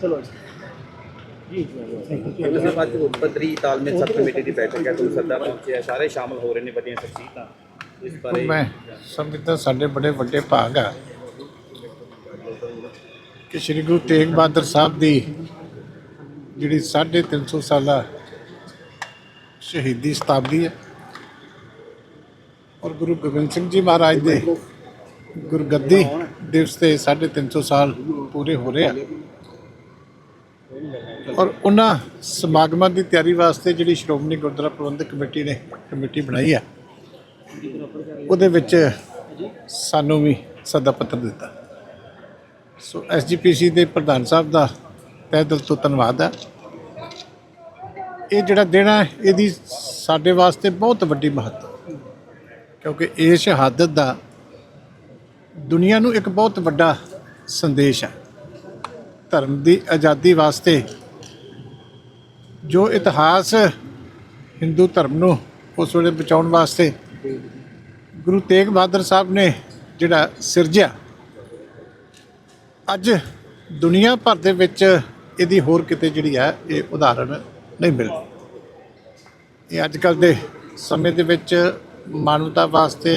ਚਲੋ ਜੀ। ਡਾਕਟਰ ਸਾਹਿਬ ਅੱਜ ਪੱਧਰੀ ਤਾਲਮੇਲ ਸਬ ਕਮੇਟੀ ਦੀ ਬੈਠਕ ਹੈ ਤੁਹਾਨੂੰ ਸੱਦਾ ਪਹੁੰਚਿਆ ਸਾਰੇ ਸ਼ਾਮਲ ਹੋ ਰਹੇ ਨੇ ਵੱਡੀਆਂ ਸ਼ਖਸੀਅਤਾਂ ਇਸ ਬਾਰੇ। ਮੈਂ ਸਮਝਦਾ ਸਾਡੇ ਬੜੇ ਵੱਡੇ ਭਾਗ ਆ ਕਿ ਸ੍ਰੀ ਗੁਰੂ ਤੇਗ ਬਹਾਦਰ ਸਾਹਿਬ ਦੀ ਜਿਹੜੀ 350 ਸਾਲਾ ਸ਼ਹੀਦੀ ਸ਼ਤਾਬਦੀ ਹੈ ਔਰ ਗੁਰੂ ਗੋਬਿੰਦ ਸਿੰਘ ਜੀ ਮਹਾਰਾਜ ਦੇ ਗੁਰਗੱਦੀ ਦਿਵਸ ਤੇ 350 ਸਾਲ ਪੂਰੇ ਹੋ ਰਹੇ ਆ। ਔਰ ਉਹਨਾਂ ਸਮਾਗਮਾਂ ਦੀ ਤਿਆਰੀ ਵਾਸਤੇ ਜਿਹੜੀ ਸ਼੍ਰੋਮਣੀ ਗੁਰਦੁਆਰਾ ਪ੍ਰਬੰਧਕ ਕਮੇਟੀ ਨੇ ਕਮੇਟੀ ਬਣਾਈ ਆ, ਉਹਦੇ ਵਿੱਚ ਸਾਨੂੰ ਵੀ ਸੱਦਾ ਪੱਤਰ ਦਿੱਤਾ। ਸੋ ਐਸਜੀਪੀਸੀ ਦੇ ਪ੍ਰਧਾਨ ਸਾਹਿਬ ਦਾ ਤਹਿ ਦਿਲ ਤੋਂ ਧੰਨਵਾਦ ਹੈ ਇਹ ਜਿਹੜਾ ਦਿਨ ਹੈ ਇਹਦੀ ਸਾਡੇ ਵਾਸਤੇ ਬਹੁਤ ਵੱਡੀ ਮਹੱਤਵ ਕਿਉਂਕਿ ਇਹ ਸ਼ਹਾਦਤ ਦਾ ਦੁਨੀਆ ਨੂੰ ਇੱਕ ਬਹੁਤ ਵੱਡਾ ਸੰਦੇਸ਼ ਹੈ ਧਰਮ ਦੀ ਆਜ਼ਾਦੀ ਵਾਸਤੇ ਜੋ ਇਤਿਹਾਸ ਹਿੰਦੂ ਧਰਮ ਨੂੰ ਉਸ ਵੇਲੇ ਬਚਾਉਣ ਵਾਸਤੇ ਗੁਰੂ ਤੇਗ ਬਹਾਦਰ ਸਾਹਿਬ ਨੇ ਜਿਹੜਾ ਸਿਰਜਿਆ, ਅੱਜ ਦੁਨੀਆ ਭਰ ਦੇ ਵਿੱਚ ਇਹਦੀ ਹੋਰ ਕਿਤੇ ਜਿਹੜੀ ਹੈ, ਇਹ ਉਦਾਹਰਣ ਨਹੀਂ ਮਿਲਦੀ। ਇਹ ਅੱਜ ਕੱਲ ਦੇ ਸਮੇਂ ਦੇ ਵਿੱਚ ਮਾਨਵਤਾ ਵਾਸਤੇ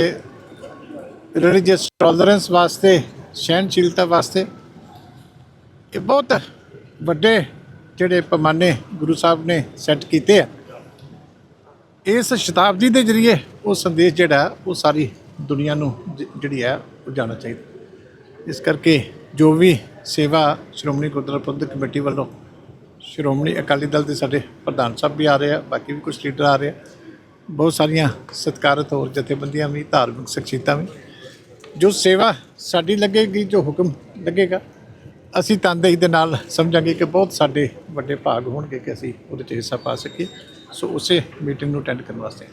ਰਿਲੀਜੀਅਸ ਟੋਲਰੈਂਸ ਵਾਸਤੇ, ਸਹਿਣਸ਼ੀਲਤਾ ਵਾਸਤੇ ਇਹ ਬਹੁਤ ਵੱਡੇ ਜਿਹੜੇ ਪੈਮਾਨੇ ਗੁਰੂ ਸਾਹਿਬ ਨੇ ਸੈੱਟ ਕੀਤੇ ਆ। ਇਸ ਸ਼ਤਾਬਦੀ ਦੇ ਜ਼ਰੀਏ ਉਹ ਸੰਦੇਸ਼ ਜਿਹੜਾ, ਉਹ ਸਾਰੀ ਦੁਨੀਆ ਨੂੰ ਜਿਹੜੀ ਹੈ, ਉਹ ਜਾਣਾ ਚਾਹੀਦਾ। ਇਸ ਕਰਕੇ ਜੋ ਵੀ ਸੇਵਾ ਸ਼੍ਰੋਮਣੀ ਗੁਰਦੁਆਰਾ ਪ੍ਰਬੰਧਕ ਕਮੇਟੀ ਵੱਲੋਂ ਸ਼੍ਰੋਮਣੀ ਅਕਾਲੀ ਦਲ ਦੇ ਸਾਡੇ ਪ੍ਰਧਾਨ ਸਾਹਿਬ ਵੀ ਆ ਰਹੇ ਆ, ਬਾਕੀ ਵੀ ਕੁਝ ਲੀਡਰ ਆ ਰਹੇ ਆ, ਬਹੁਤ ਸਾਰੀਆਂ ਸਤਿਕਾਰਤ ਹੋਰ ਜਥੇਬੰਦੀਆਂ ਵੀ, ਧਾਰਮਿਕ ਸ਼ਖਸੀਅਤਾਂ ਵੀ, ਜੋ ਸੇਵਾ ਸਾਡੀ ਲੱਗੇਗੀ, ਜੋ ਹੁਕਮ ਲੱਗੇਗਾ ਅਸੀਂ ਤਨਦੇਹੀ ਦੇ ਨਾਲ ਸਮਝਾਂਗੇ ਕਿ ਬਹੁਤ ਸਾਡੇ ਵੱਡੇ ਭਾਗ ਹੋਣਗੇ ਕਿ ਅਸੀਂ ਉਹਦੇ 'ਚ ਹਿੱਸਾ ਪਾ ਸਕੀਏ। ਸੋ ਉਸੇ ਮੀਟਿੰਗ ਨੂੰ ਅਟੈਂਡ ਕਰਨ ਵਾਸਤੇ।